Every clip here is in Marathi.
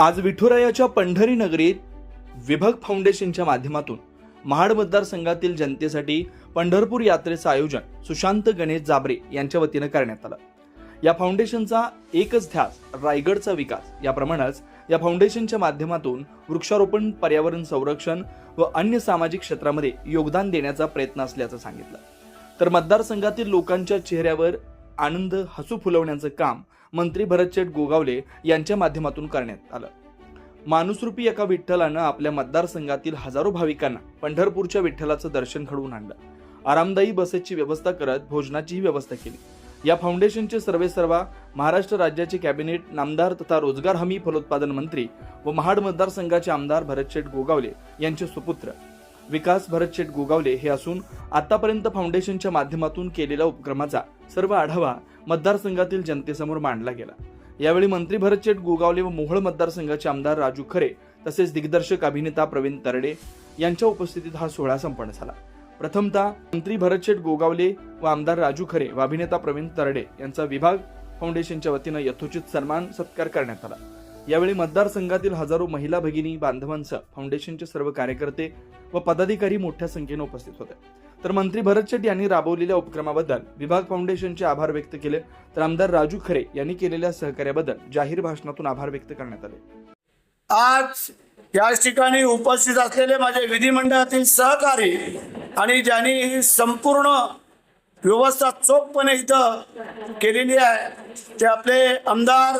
आज विठुरायाच्या पंढरी नगरीत विभग फाउंडेशनच्या माध्यमातून महाड मतदारसंघातील जनतेसाठी पंढरपूर यात्रेचं आयोजन सुशांत गणेश जाबरे यांच्या वतीनं करण्यात आलं. या फाउंडेशनचा एकच ध्यास रायगडचा विकास. याप्रमाणेच या फाउंडेशनच्या माध्यमातून वृक्षारोपण पर्यावरण संरक्षण व अन्य सामाजिक क्षेत्रामध्ये योगदान देण्याचा प्रयत्न असल्याचं सांगितलं. तर मतदारसंघातील लोकांच्या चेहऱ्यावर आनंद हसू फुलवण्याचं काम मंत्री भरतशेठ गोगावले यांच्या माध्यमातून करण्यात आलं. माणूसरूपी एका विठ्ठलानं आपल्या मतदारसंघातील हजारो भाविकांना पंढरपूरच्या विठ्ठलाचं दर्शन घडवून आणलं. आरामदायी बसेसची व्यवस्था करत भोजनाचीही व्यवस्था केली. या फाउंडेशनचे सर्वेसर्वा महाराष्ट्र राज्याचे कॅबिनेट नामदार तथा रोजगार हमी फलोत्पादन मंत्री व महाड मतदारसंघाचे आमदार भरतशेठ गोगावले यांचे सुपुत्र विकास भरतशेठ गोगावले हे असून आतापर्यंत फाउंडेशनच्या माध्यमातून केलेल्या उपक्रमाचा सर्व आढावा मतदारसंघातील जनतेसमोर मांडला गेला. यावेळी मंत्री भरतशेठ गोगावले व मोहोळ मतदारसंघाचे आमदार राजू खरे तसेच दिग्दर्शक अभिनेता प्रवीण तरडे यांच्या उपस्थितीत हा सोहळा संपन्न झाला. प्रथमतः मंत्री भरतशेठ गोगावले व आमदार राजू खरे व अभिनेता प्रवीण तरडे यांचा विभाग फाउंडेशनच्या वतीनं यथोचित सन्मान सत्कार करण्यात आला. यावेळी मतदारसंघातील हजारो महिला भगिनी बांधवांसह फाउंडेशनचे सर्व कार्यकर्ते व पदाधिकारी मोठ्या संख्येने उपस्थित होते. तर मंत्री भरत शेट्टी यांनी राबवलेल्या उपक्रमाबद्दल विभाग फाउंडेशनचे आभार व्यक्त केले. तर आमदार राजू खरे यांनी केलेल्या सहकार्याबद्दल जाहीर भाषणातून आभार व्यक्त करण्यात आले. आज याच ठिकाणी उपस्थित असलेले माझे विधिमंडळातील सहकारी आणि ज्यांनी ही संपूर्ण व्यवस्था चोखपणे इथं केलेली आहे ते आपले आमदार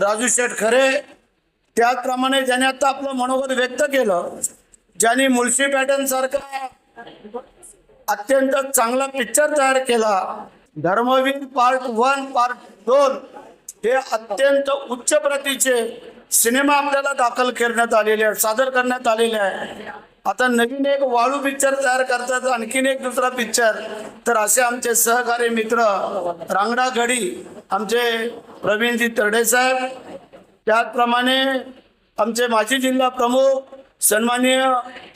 राजू शेठ खरे त्याचप्रमाणे ज्याने आता आपलं मनोगत व्यक्त केलं ज्यांनी मुळशी पॅटर्न सारखा अत्यंत चांगला पिक्चर तयार केला. धर्मवीर पार्ट वन पार्ट दोन हे अत्यंत उच्च प्रतीचे सिनेमा आपल्याला दाखल करण्यात आलेले आहे सादर करण्यात आलेले आहे आता नवीन एक वाळू पिक्चर तयार करतात आणखीन एक दुसरा पिक्चर तर असे आमचे सहकारी मित्र रांगडा घडी आमचे प्रवीणजी तरडे साहेब त्याचप्रमाणे आमचे माजी जिल्हा प्रमुख सन्माननीय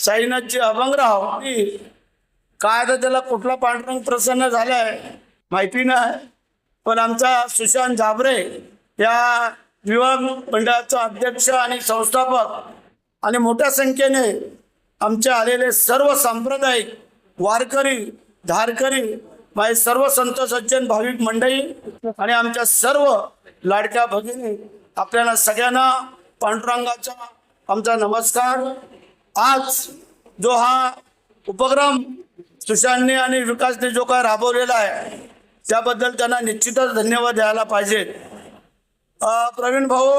साईनाथजी अभंगराव काय आता त्याला कुठला पांडुरंग प्रसन्न झालाय माहिती नाही. पण आमचा सुशांत झाबरे या विवाह मंडळाचा अध्यक्ष आणि संस्थापक आणि मोठ्या संख्येने आमचे आलेले सर्व सांप्रदायिक वारकरी धारकरी माझे सर्व संत सज्जन भाविक मंडळी आणि आमच्या सर्व लाडक्या भगिनी आपल्याला सगळ्यांना पांडुरंगाचा आमचा नमस्कार. आज जो हा उपक्रम सुशांतने आणि विकासने जो काय राबवलेला आहे त्याबद्दल त्यांना निश्चितच धन्यवाद द्यायला पाहिजे. प्रवीण भाऊ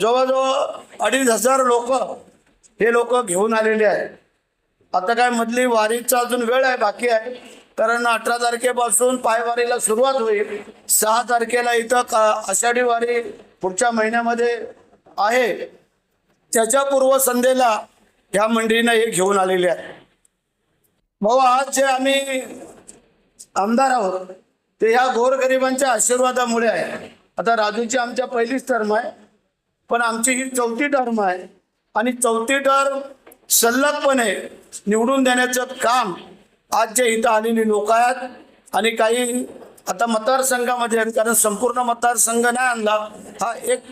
जवळजवळ अडीच हजार लोक हे लोक घेऊन आलेले आहेत. आता काय मधली वारीचा अजून वेळ आहे बाकी आहे. कारण अठरा तारखेपासून पायवारीला सुरुवात होईल. सहा तारखेला इथं का- आषाढी वारी पुढच्या महिन्यामध्ये आहे. त्याच्या पूर्वसंध्येला ह्या मंडळीनं हे घेऊन आलेले आहे भाऊ आज जे आम्ही आमदार आहोत ते ह्या गोरगरिबांच्या आशीर्वादामुळे आहे. आता राजूची आमच्या पहिलीच टर्म आहे पण आमची ही चौथी टर्म आहे. आणि चौथी टर्म सल्लगपणे निवडून देण्याचं काम आज जे इथं आलेली लोक आहेत आणि काही आता मतदारसंघामध्ये कारण संपूर्ण मतदारसंघ नाही आणला हा एक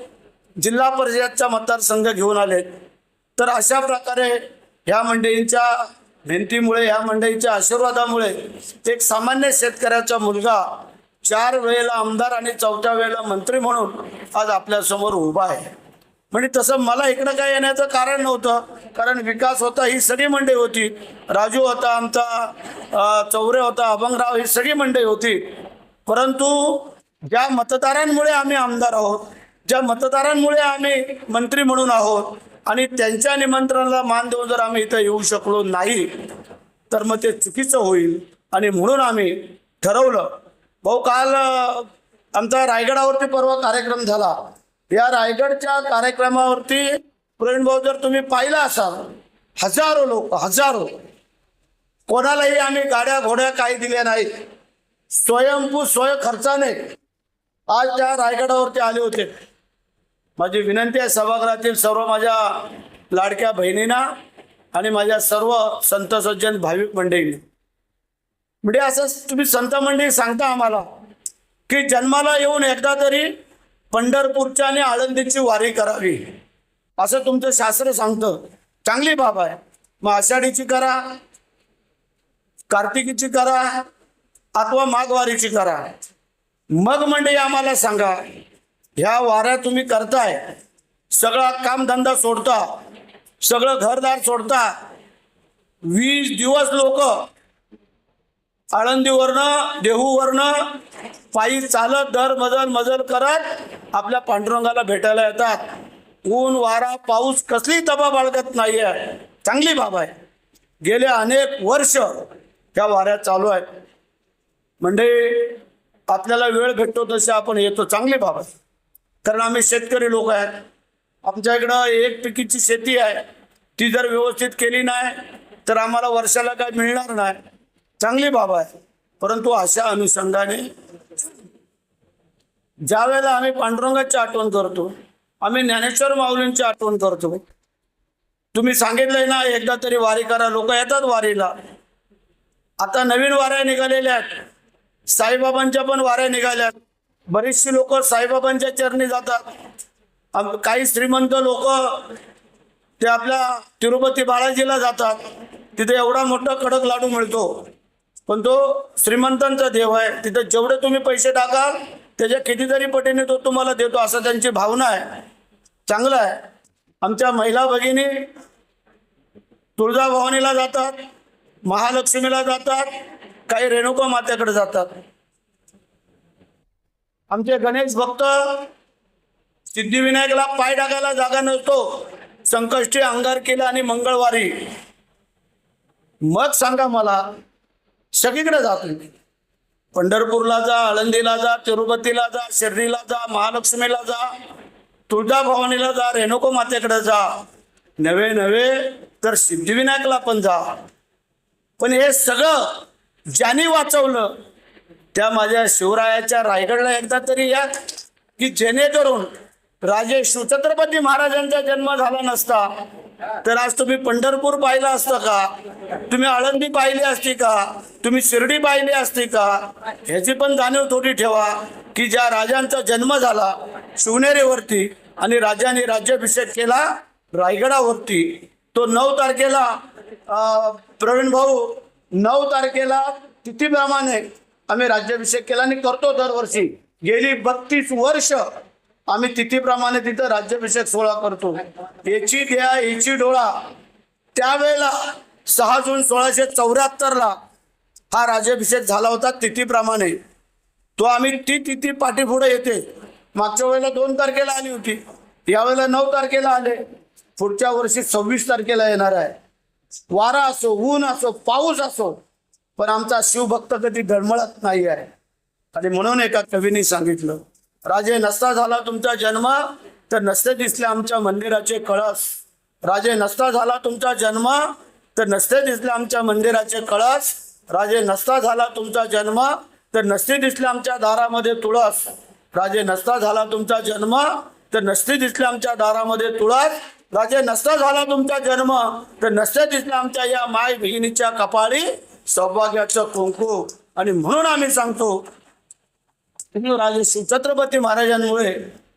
जिल्हा परिषदचा मतदारसंघ घेऊन आले तर अशा प्रकारे ह्या मंडळींच्या भिंतीमुळे ह्या मंडळींच्या आशीर्वादामुळे एक सामान्य शेतकऱ्याचा मुलगा चार वेळेला आमदार आणि चौथ्या वेळेला मंत्री म्हणून आज आपल्यासमोर उभा आहे. म्हणजे तसं मला इकडं काय येण्याचं कारण नव्हतं कारण विकास होता ही सगळी मंडळी होती. राजू होता आमचा चौरे होता अभंगराव ही सगळी मंडळी होती. परंतु ज्या मतदारांमुळे आम्ही आमदार आहोत ज्या मतदारांमुळे आम्ही मंत्री म्हणून आहोत आणि त्यांच्या निमंत्रणाला मान देऊन जर आम्ही इथं येऊ शकलो नाही तर मग ते चुकीचं होईल. आणि म्हणून आम्ही ठरवलं भाऊ काल आमचा रायगडावरती परवा कार्यक्रम झाला. या रायगडच्या कार्यक्रमावरती प्रवीण भाऊ जर तुम्ही पाहिला असाल हजारो लोक हजारो. कोणालाही आम्ही गाड्या घोड्या काही दिल्या नाहीत. स्वयंभू स्वयं खर्चाने आज त्या रायगडावरती आले होते. माझी विनंती आहे सभागृहातील सर्व माझ्या लाडक्या बहिणींना आणि माझ्या सर्व संत सज्जन भाविक मंडळींना. म्हणजे असं तुम्ही संत मंडळी सांगता आम्हाला की जन्माला येऊन एकदा तरी पंढरपूरच्या आणि आळंदीची वारी करावी. असं तुमचं शास्त्र सांगतं. चांगली बाब आहे. मग आषाढीची करा कार्तिकीची करा अथवा माघवारीची करा. मग मंडळी आम्हाला सांगा ह्या वाऱ्या तुम्ही करताय. सगळा कामधंदा सोडता. सगळं घरदार सोडता. वीस दिवस लोक आळंदीवरनं देहूवरनं पायी चालत दर मजल मजल करत आपल्या पांडुरंगाला भेटायला येतात. ऊन वारा पाऊस कसली तबा बाळगत नाही आहे चांगली बाब आहे. गेले अनेक वर्ष त्या वाऱ्या चालू आहेत. म्हणजे आपल्याला वेळ भेटतो तसे आपण येतो. चांगली बाब आहे. कारण आम्ही शेतकरी लोक आहेत. आमच्या इकडं एक पिकीची शेती आहे. ती जर व्यवस्थित केली नाही तर आम्हाला वर्षाला काय मिळणार नाही. चांगली बाब आहे. परंतु अशा अनुषंगाने ज्या वेळेला आम्ही पांडुरंगाची आठवण करतो आम्ही ज्ञानेश्वर माऊलींची आठवण करतो. तुम्ही सांगितलंय ना एकदा तरी वारी करा लोक येतात वारीला. आता नवीन वाऱ्या निघालेल्या आहेत. साईबाबांच्या पण वाऱ्या निघाल्या आहेत बरीचशी लोक साईबाबांच्या चरणी जातात. काही श्रीमंत लोक ते आपल्या तिरुपती बालाजीला जातात. तिथे एवढा मोठा कडक लाडू मिळतो. पण तो श्रीमंतांचा देव आहे. तिथे जेवढे तुम्ही पैसे टाकाल त्याच्या कितीतरी पटीने तो तुम्हाला देतो असं त्यांची भावना आहे. चांगलं आहे. आमच्या महिला भगिनी तुळजाभवानीला जातात महालक्ष्मीला जातात काही रेणुका मात्याकडे जातात. आमचे गणेश भक्त सिद्धिविनायकला पाय टाकायला जागा नसतो. संकष्टी अंगार केला आणि मंगळवारी. मग सांगा मला सगळीकडे जा तुम्ही पंढरपूरला जा आळंदीला जा तिरुपतीला जा शिर्डीला जा महालक्ष्मीला जा तुळजाभवानीला जा रेणुको मातेकडे जा. नवे नवे तर सिद्धिविनायकला पण जा. पण हे सगळं ज्यांनी वाचवलं त्या माझ्या शिवरायाच्या रायगडला एकदा तरी या की जेणेकरून राजे छत्रपती महाराजांचा जन्म झाला नसता तर आज तुम्ही पंढरपूर पाहिलं असतं का? तुम्ही आळंदी पाहिली असती का? तुम्ही शिर्डी पाहिली असती का? ह्याची पण जाणीव थोडी ठेवा की ज्या राजांचा जन्म झाला शिवनेरीवरती आणि राजाने राज्याभिषेक केला रायगडावरती तो नऊ तारखेला प्रवीण भाऊ नऊ तारखेला तिथीप्रमाणे आम्ही राज्याभिषेक केला आणि करतो दरवर्षी. गेली बत्तीस वर्ष आम्ही तिथीप्रमाणे तिथं राज्याभिषेक सोहळा करतो. याची द्या याची डोळा. त्यावेळेला सहा जून सोळाशे चौऱ्याहत्तरला हा राज्याभिषेक झाला होता तिथीप्रमाणे. तो आम्ही ती तिथी पाठीपुढे येते. मागच्या वेळेला दोन तारखेला आली होती. यावेळेला नऊ तारखेला आले. पुढच्या वर्षी सव्वीस तारखेला येणार आहे. वारा असो ऊन असो पाऊस असो पण आमचा शिवभक्त कधी डळमळत नाही आहे. आणि म्हणून एका कवीने सांगितलं राजे नसता झाला तुमचा जन्म तर नसते दिसले आमच्या मंदिराचे कळस. राजे नसता झाला तुमचा जन्म तर नसते दिसले आमच्या मंदिराचे कळस. राजे नसता झाला तुमचा जन्म तर नसते दिसले आमच्या दारामध्ये तुळस. राजे नसता झाला तुमचा जन्म तर नसते दिसले आमच्या दारामध्ये तुळस. राजे नसता झाला तुमचा जन्म तर नसते दिसले आमच्या या माय बहिणीच्या कपाळी. सौभाग्याचं कुंकू. आणि म्हणून आम्ही सांगतो राजे छत्रपती महाराजांमुळे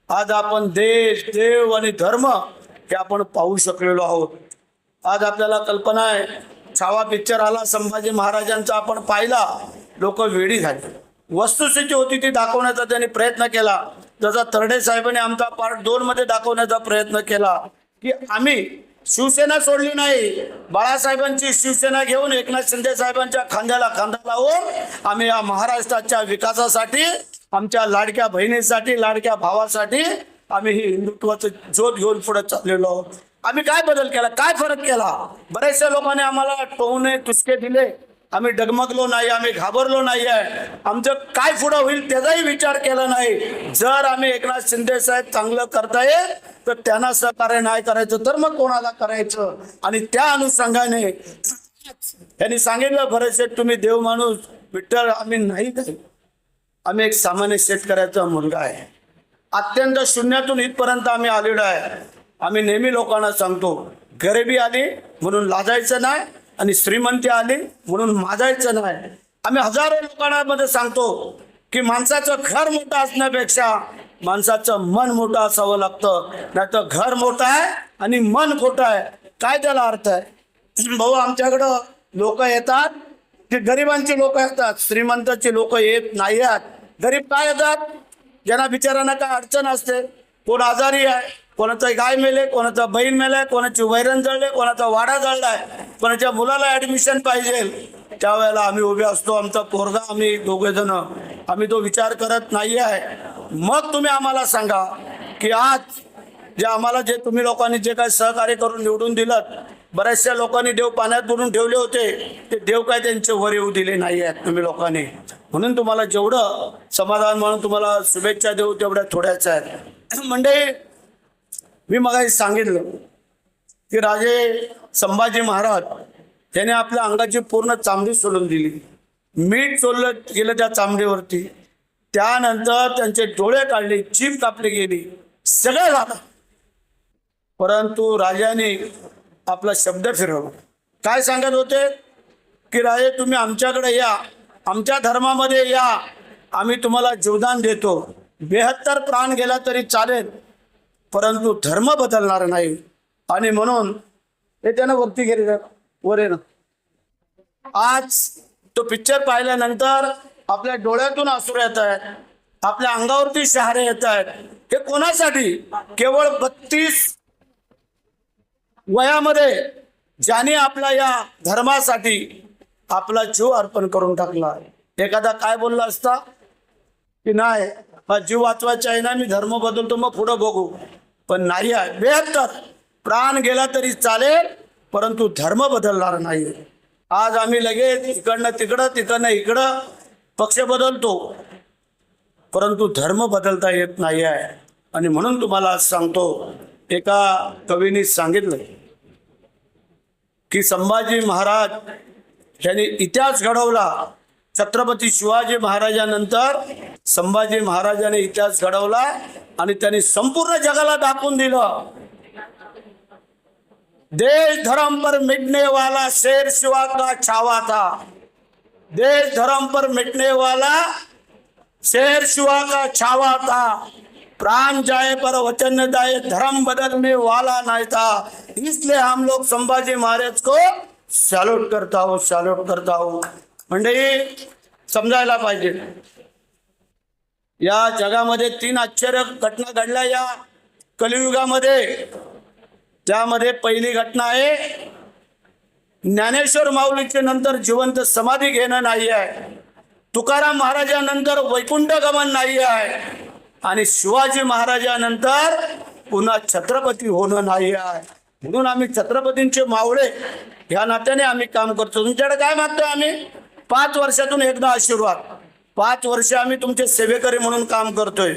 आज आपण देश देव आणि धर्म हे आपण पाहू शकलेलो आहोत. आज आपल्याला कल्पना आहे छावा पिक्चर आला संभाजी महाराजांचा आपण पाहिला लोक वेडी झाली. वस्तुस्थिती होती ती दाखवण्याचा त्यांनी प्रयत्न केला. जसा तरडे साहेबांनी आमचा पार्ट दोन मध्ये दाखवण्याचा प्रयत्न केला की आम्ही शिवसेना सोडली नाही. बाळासाहेबांची शिवसेना घेऊन एकनाथ शिंदे साहेबांच्या खांद्याला खांदा लावून आम्ही या महाराष्ट्राच्या विकासासाठी आमच्या लाडक्या बहिणीसाठी लाडक्या भावासाठी आम्ही ही हिंदुत्वाचं ज्योत घेऊन पुढे चाललेलो आहोत. आम्ही काय बदल केला? काय फरक केला? बऱ्याचशा लोकांनी आम्हाला टोवणे तुसके दिले. आम्ही डगमगलो नाही आम्ही घाबरलो नाही आहे आमचं काय पुढं होईल त्याचाही विचार केला नाही. जर आम्ही एकनाथ शिंदे साहेब चांगलं करताय तर त्यांना सहकार्य नाही करायचं तर मग कोणाला करायचं? आणि त्या अनुषंगाने त्यांनी सांगितलं बरेचसे तुम्ही देव माणूस विठ्ठल आम्ही नाही आम्ही एक सामान्य शेतकऱ्याचा मुलगा आहे. अत्यंत शून्यातून इथपर्यंत आम्ही आलेलो आहे. आम्ही नेहमी लोकांना सांगतो गरिबी आली म्हणून लाजायचं नाही आणि श्रीमंती आली म्हणून माजायचं नाही आम्ही हजारो लोकांमध्ये सांगतो की माणसाचं घर मोठं असण्यापेक्षा माणसाचं मन मोठं असावं लागतं. नाही तर घर मोठं आहे आणि मन खोटं आहे. काय त्याला अर्थ आहे? भाऊ आमच्याकडं लोक येतात. ते गरिबांची लोक येतात. श्रीमंताची लोक येत नाही आहेत गरीब काय येतात? ज्यांना बिचारांना काय अडचण असते? कोण आजारी आहे? कोणाचा गाय मेले कोणाचा बहीण मेलाय कोणाची वैरण जळले कोणाचा वाडा जळलाय कोणाच्या मुलाला ऍडमिशन पाहिजे त्यावेळेला आम्ही उभे असतो. आमचा पोरगा आम्ही दोघे जण. आम्ही तो विचार करत नाही आहे मग तुम्ही आम्हाला सांगा की आज जे आम्हाला जे तुम्ही लोकांनी जे काही सहकार्य करून निवडून दिलं बऱ्याचशा लोकांनी देव पाण्यात बुडून ठेवले होते. ते देव काय त्यांचे वर येऊ दिले नाही आहेत तुम्ही लोकांनी. म्हणून तुम्हाला जेवढं समाधान म्हणून तुम्हाला शुभेच्छा देऊ तेवढ्या थोड्याच आहेत. म्हणजे मी मला सांगितलं की राजे संभाजी महाराज त्याने आपल्या अंगाची पूर्ण चामडी सोडून दिली. मीठ सोडलं गेलं त्या चामडीवरती. त्यानंतर त्यांचे डोळे काढले जीभ कापली गेली सगळं झालं. परंतु राजाने आपला शब्द फिरवला. काय सांगत होते? की राजे तुम्ही आमच्याकडे या. आमच्या धर्मामध्ये या. आम्ही तुम्हाला जीवदान देतो. बेहत्तर प्राण गेला तरी चालेल. परंतु धर्म बदलणार नाही. आणि म्हणून ते त्यानं वक्ती गेले वर आज तो पिक्चर पाहिल्यानंतर आपल्या डोळ्यातून आसूर येत आहेत. आपल्या अंगावरती शहारे येत आहेत. हे कोणासाठी? केवळ बत्तीस वयामध्ये ज्याने आपल्या या धर्मासाठी आपला जीव अर्पण करून टाकला. एखादा काय बोलला असता? की नाही हा जीव वाचवायचा आहे ना मी धर्म बदलतो मग पुढं बघू. पण नाही आहे. बेहत्तर. प्राण गेला तरी चालेल परंतु धर्म बदलणार नाही. आज आम्ही लगेच इकडनं तिकडं तिकडनं इकडं पक्ष बदलतो. परंतु धर्म बदलता येत नाही आहे. आणि म्हणून तुम्हाला आज सांगतो एका कवीने सांगितलं की संभाजी महाराज यांनी इतिहास घडवला. छत्रपती शिवाजी महाराजानंतर संभाजी महाराजाने इतिहास घडवला. आणि त्यांनी संपूर्ण जगाला दाखवून दिलं. देश धर्म पर मिटने वाला शेर शिवा का छावा था. देश धर्म पर मिटने वाला शेर शिवा का छावा था. प्राण जाए पर वचन जाए धर्म बदलने वाला नहीं था. इसलिए हम लोग संभाजी महाराज को सॅल्यूट करता हो सॅल्यूट करता हो. म्हणजे समजायला पाहिजे. या जगामध्ये तीन आश्चर्य घटना घडल्या या कलियुगामध्ये. त्यामध्ये पहिली घटना आहे ज्ञानेश्वर माऊलीचे नंतर जिवंत समाधी घेणं नाही आहे. तुकाराम महाराजानंतर वैकुंठ गमन नाही आहे. आणि शिवाजी महाराजानंतर पुन्हा छत्रपती होणं नाही आहे. म्हणून आम्ही छत्रपतींचे मावळे ह्या नात्याने आम्ही काम करतो. तुमच्याकडे काय मागतो आम्ही? पाच वर्षातून एकदा आशीर्वाद. पाच वर्ष आम्ही तुमचे सेवेकरी म्हणून काम करतोय.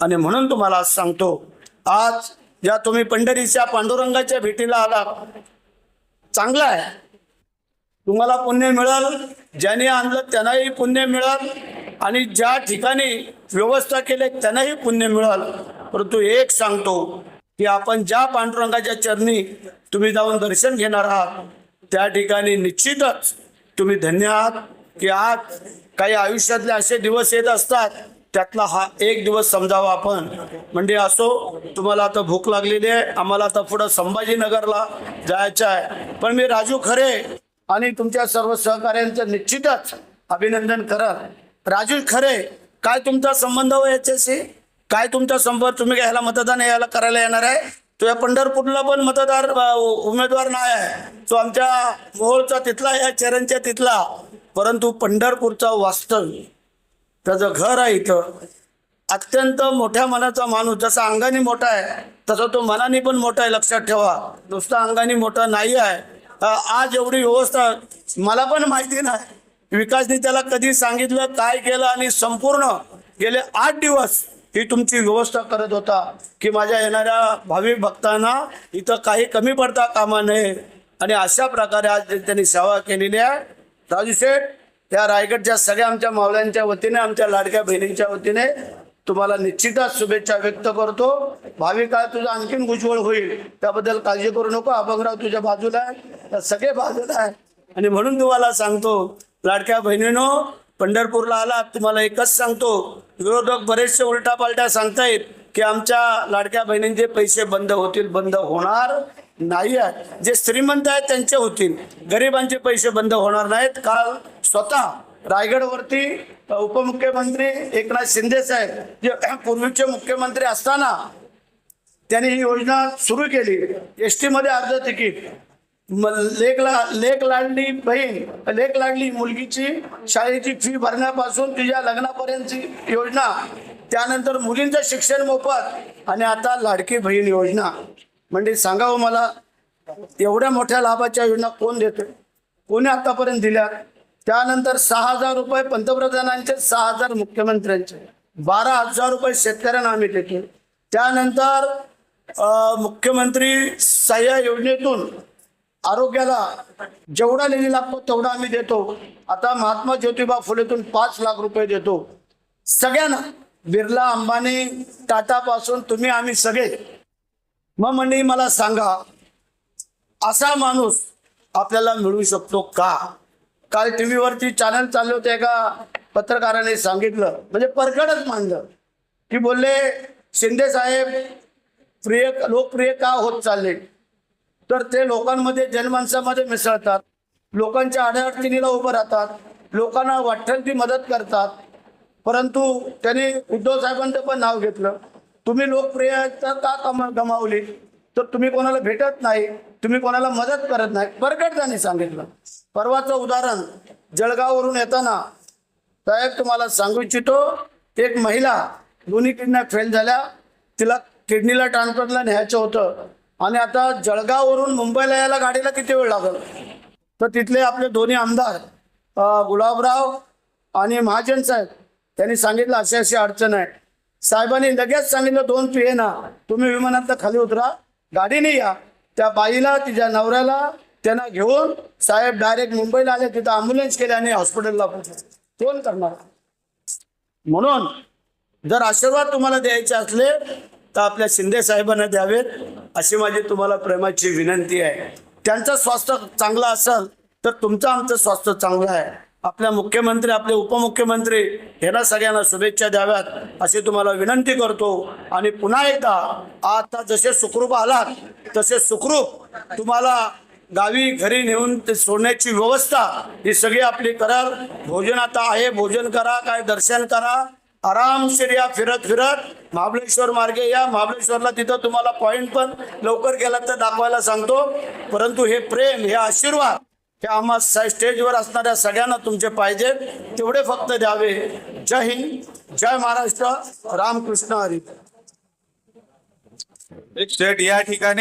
आणि म्हणून तुम्हाला आज सांगतो आज ज्या तुम्ही पंढरीच्या पांडुरंगाच्या भेटीला आला चांगला आहे. तुम्हाला पुण्य मिळाल ज्याने आणलं त्यांनाही पुण्य मिळाल आणि ज्या ठिकाणी व्यवस्था केली त्यांनाही पुण्य मिळाल. परंतु एक सांगतो की आपण ज्या पांडुरंगाच्या चरणी तुम्ही जाऊन दर्शन घेणार आहात त्या ठिकाणी निश्चितच तुम्ही धन्य आहात. की आज काही आयुष्यातले असे दिवस येत असतात त्यातला हा एक दिवस समजावा आपण. म्हणजे असो तुम्हाला आता भूक लागलेली आहे आम्हाला आता पुढं संभाजीनगरला जायचं आहे. पण मी राजू खरे आणि तुमच्या सर्व सहकार्यांचं निश्चितच अभिनंदन करत. राजू खरे काय तुमचा संबंध हो याच्याशी काय तुमचा संबंध तुम्ही घ्यायला मतदान यायला करायला येणार आहे? तो या पंढरपूरला पण मतदार उमेदवार नाही आहे. तो आमच्या मोहोळचा तिथला या चरणच्या तिथला. परंतु पंढरपूरचा वास्तव त्याचं घर आहे इथं. अत्यंत मोठ्या मनाचा माणूस जसा अंगाने मोठा आहे तसा तो मनाने पण मोठा आहे लक्षात ठेवा. नुसता अंगाने मोठा नाही आहे. आज एवढी व्यवस्था मला पण माहिती नाही. विकासने त्याला कधी सांगितलं काय केलं आणि संपूर्ण गेले आठ दिवस. ही तुमची व्यवस्था करत होता की माझ्या येणाऱ्या भाविक भक्तांना इथं काही कमी पडता कामा नये. आणि अशा प्रकारे आज त्यांनी सेवा केलेली आहे. राजू शेठ रायगडच्या सगळ्या आमच्या मावल्यांच्या वतीने आमच्या लाडक्या बहिणींच्या वतीने तुम्हाला निश्चितच शुभेच्छा व्यक्त करतो. भावी काळ तुझा आणखीन उज्ज्वल होईल. त्याबद्दल काळजी करू नको. अभंगराव तुझ्या बाजूला आहे. त्या सगळे बाजूला आहे. आणि म्हणून तुम्हाला सांगतो लाडक्या बहिणीनो पंढरपूरला आला तुम्हाला एकच सांगतो विरोधक बरेचसे उलटापालट्या सांगतायत की आमच्या लाडक्या बहिणींचे पैसे बंद होतील बंद होणार नाही आहेत. जे श्रीमंत आहेत त्यांचे होतील. गरिबांचे पैसे बंद होणार नाहीत. काल स्वतः रायगडवरती उपमुख्यमंत्री एकनाथ शिंदे साहेब जे पूर्वीचे मुख्यमंत्री असताना त्यांनी ही योजना सुरू केली. एस टीमध्ये अर्ध तिकीट. म- लेक ला लेक लाडली बहीण लेक लाडली मुलगीची शाळेची फी भरण्यापासून तिच्या लग्नापर्यंतची योजना त्यानंतर मुलींचं शिक्षण मोफत आणि आता लाडकी बहीण योजना. म्हणजे सांगावं हो मला एवढ्या मोठ्या लाभाच्या योजना कोण देते कोणी आतापर्यंत दिल्या? त्यानंतर सहा हजार रुपये पंतप्रधानांचे सहा हजार मुख्यमंत्र्यांचे बारा हजार रुपये शेतकऱ्यांना आम्ही देतो त्यानंतर मुख्यमंत्री सह्या योजनेतून आरोग्याला जेवढा निधी लागतो तेवढा आम्ही देतो. आता महात्मा ज्योतिबा फुलेतून पाच लाख रुपये देतो. सगळ्यांना बिर्ला अंबानी टाटापासून तुम्ही आम्ही सगळे. मग मंडळी मला सांगा असा माणूस आपल्याला मिळू शकतो का? काल टी व्हीवरती चॅनल चालले होते एका पत्रकाराने सांगितलं म्हणजे परखडच मांडलं की बोलले शिंदे साहेब प्रिय लोकप्रिय का होत चालले? तर ते लोकांमध्ये जनमानसामध्ये मिसळतात. लोकांच्या अडचणीला उभं राहतात. लोकांना वाटेल ती मदत करतात. परंतु त्यांनी उद्धव साहेबांचं पण नाव घेतलं. तुम्ही लोकप्रियता का कमा गमावली? तर तुम्ही कोणाला भेटत नाही तुम्ही कोणाला मदत करत नाही प्रकट त्यांनी सांगितलं. परवाचं उदाहरण जळगाववरून येताना साहेब तुम्हाला सांगू इच्छितो एक महिला दोन्ही किडन्या फेल झाल्या. तिला किडनीला ट्रान्सफरला न्यायचं होतं. आणि आता जळगाववरून मुंबईला यायला गाडीला किती वेळ लागल? तर तिथले आपले दोन्ही आमदार गुलाबराव आणि महाजन साहेब त्यांनी सांगितलं अशी अशी अडचण आहे. साहेबांनी लगेच सांगितलं दोन पिये ना तुम्ही विमानातनं खाली उतरा गाडीने या. त्या बाईला तिच्या नवऱ्याला त्यांना घेऊन साहेब डायरेक्ट मुंबईला आले तिथं अम्ब्युलन्स केले आणि हॉस्पिटलला पोहोचले. कोण करणार? म्हणून जर आशीर्वाद तुम्हाला द्यायचे असले तर आपल्या शिंदे साहेबांना द्यावेत अशी माझी तुम्हाला प्रेमाची विनंती आहे. त्यांचं स्वास्थ्य चांगलं असेल तर तुमचं आमचं स्वास्थ्य चांगलं आहे. आपल्या मुख्यमंत्री आपले उपमुख्यमंत्री यांना सगळ्यांना शुभेच्छा द्याव्यात अशी तुम्हाला विनंती करतो. आणि पुन्हा एकदा आता जसे सुखरूप आलात तसे सुखरूप तुम्हाला गावी घरी नेऊन ते सोडण्याची व्यवस्था ही सगळी आपली कराल. भोजन आता आहे भोजन करा काय दर्शन करा. आरामशीर या फिरत फिरत महाबळेश्वर मार्गे या. महाबळेश्वरला तिथं तुम्हाला पॉईंट पण लवकर गेला तर दाखवायला सांगतो. परंतु हे प्रेम हे आशीर्वाद हे आम्हा स्टेजवर असणाऱ्या सगळ्यांना तुमचे पाहिजेत तेवढे फक्त द्यावे. जय हिंद जय महाराष्ट्र. रामकृष्ण हरी. शेठ या ठिकाणी